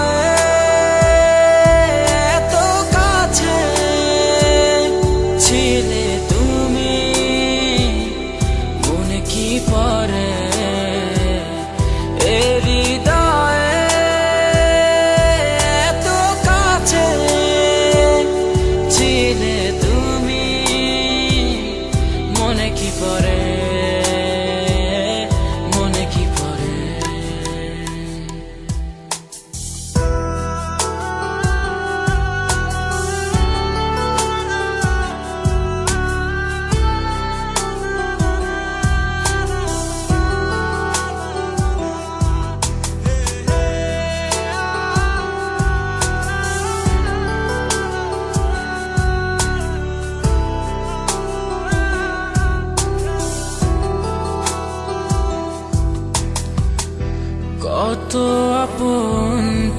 এত মনে কি পরে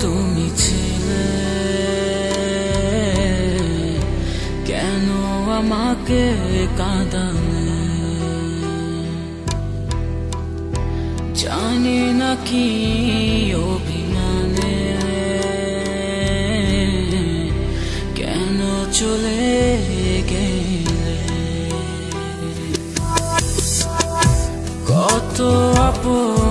তুমি ছিলে। কেন আমাকে কাঁদালে? জানি না কি অভিমানে। কেন চলে গেলে? কত আপন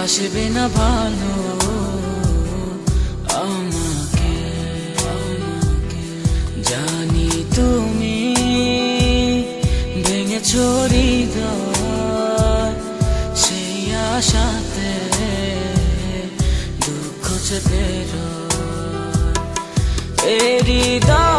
বাসবে না ভালো। আমাকে জানি তুমি ভেঙে ছড়ি সেই আশাতে দুঃখ চেপে হৃদয়